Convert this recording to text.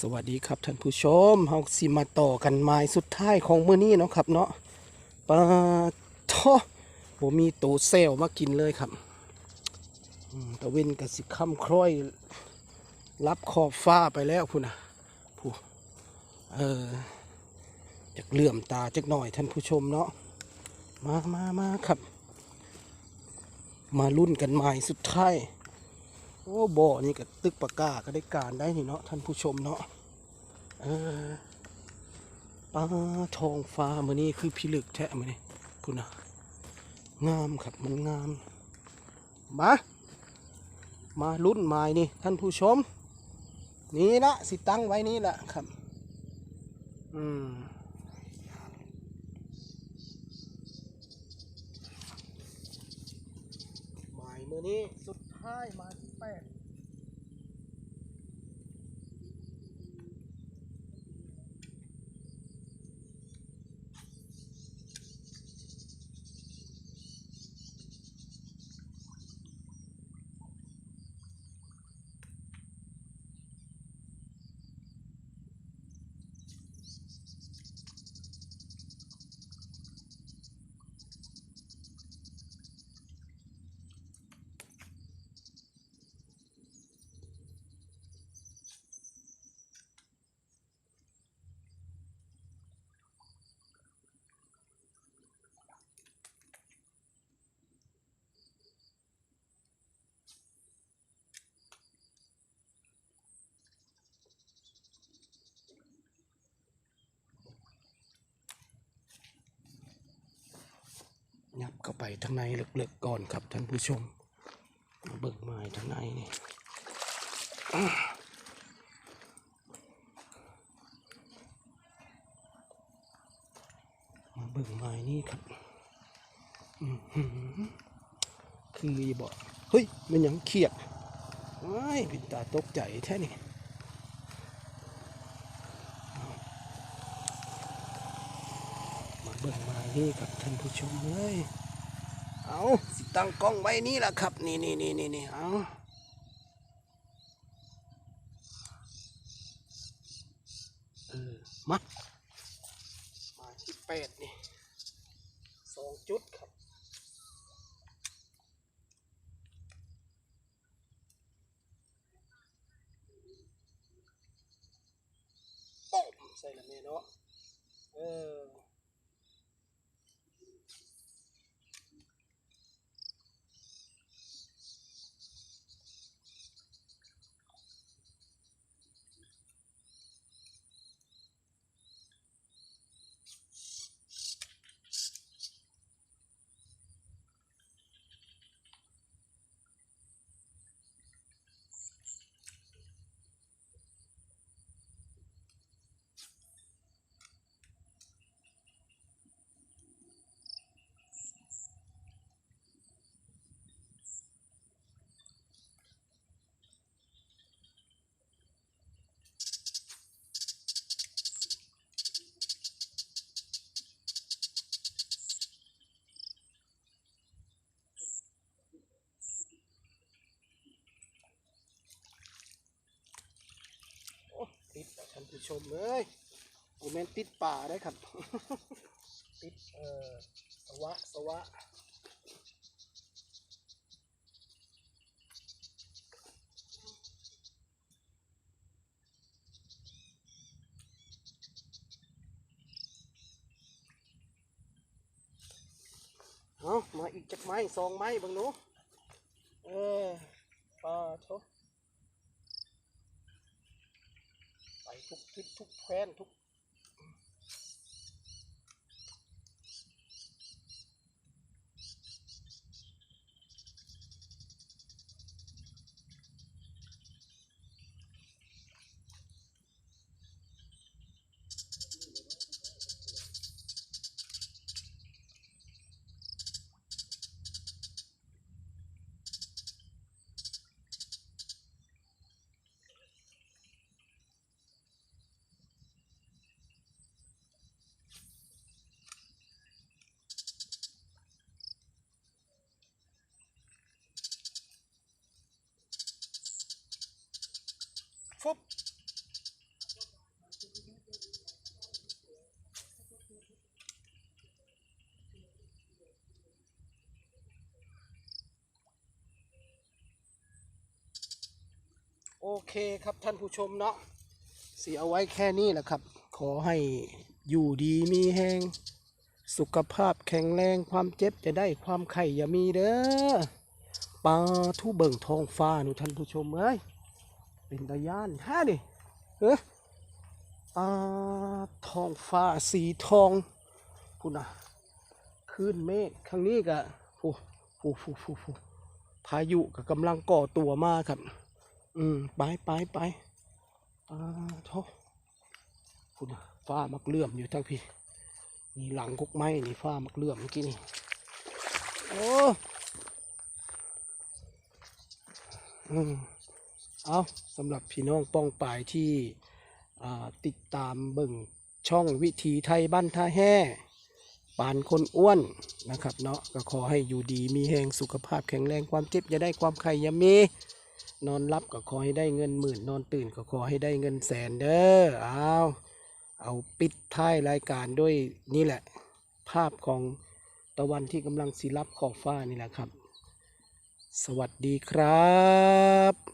สวัสดีครับท่านผู้ชมเฮาสิมาต่อกันไม้สุดท้ายของมื้อนี้เนาะครับเนาะปลาทอบ่มีตัวเซลมากินเลยครับตะเวนก็สิค่ำคล้อย รับขอบฟ้าไปแล้วพุ่นะผู้เออจากเลื่อมตาจักหน่อยท่านผู้ชมเนาะมามามาครับ มารุ่นกันไม้สุดท้าย โอ้บ่อนี่ก็ตึกปากกาก็ได้การได้นี่เนาะท่านผู้ชมเนาะเออปลาทองฟ้ามือนี้คือพิลึกแท้มือนี้คุณนะงามครับมันงาม มา มารุ่นไม้นี่ท่านผู้ชม นี่ละสิตั้งไว้นี่แหละครับ อืมหมายมือนี้สุดท้ายมา ยับเข้าไปทางในลึกๆก่อนครับท่านผู้ชมมาเบิ่งไม้ทางในนี่มาเบิ่งไม้นี่ครับอือหือคือบอกเฮ้ยมันยังเขียดว้ายเป็นตาตกใจแท้นี่มา เบิ่งไม้นี่ครับท่านผู้ชมเลยเอาสิตั้งกล้องไว้นี่แหละครับ นี่นี่นี่นี่นี่เอาเออมามาที่แปดนี่สองจุดครับโป๊ะใส่ละเมเนาะเออ ชมเอ้ยกูแม่นติดป่าได้ครับ ติดเอ่อสวะสวะเอามาอีกจักไม้สองไม้บังหนูเออปลาโถ ไป ทุกทิศทุกแคว้นทุก ฟุบโอเคครับท่านผู้ชมเนาะเสียเอาไว้แค่นี้แหละครับ ขอให้อยู่ดีมีแหงสุขภาพแข็งแรงความเจ็บจะได้ความไข่อย่ามีเด้อปลาทูเบิ่งทองฟ้าหนูท่านผู้ชมเอ้ย เป็นตาย่านฮะดิเออปลาทองฟ้าสีทองคุณนะขึ้นเมฆข้างนี้กะฟูฟูฟูฟูฟูพายุก็กำลังก่อตัวมาครับ อืม ไปไปไปอ่าโทคุณน่ะฟ้ามักเลื่อมอยู่ทั้งพี่นี่หลังกุกไม้นี่ฟ้ามักเลื่อมเมื่อกี้นี่โอ้อืม เอาสำหรับพี่น้องป้องปายที่ติดตามเบิ่งช่องวิถีไทยบ้านท่าแห่ปานคนอ้วนนะครับเนาะก็ขอให้อยู่ดีมีแหงสุขภาพแข็งแรงความเจ็บอย่าได้ความไข่อย่ามีนอนรับก็ขอให้ได้เงินหมื่นนอนตื่นก็ขอให้ได้เงินแสนเด้อเอาเอาปิดท้ายรายการด้วยนี่แหละ ภาพของตะวันที่กำลังสิรับขอบฟ้านี่แหละครับ สวัสดีครับ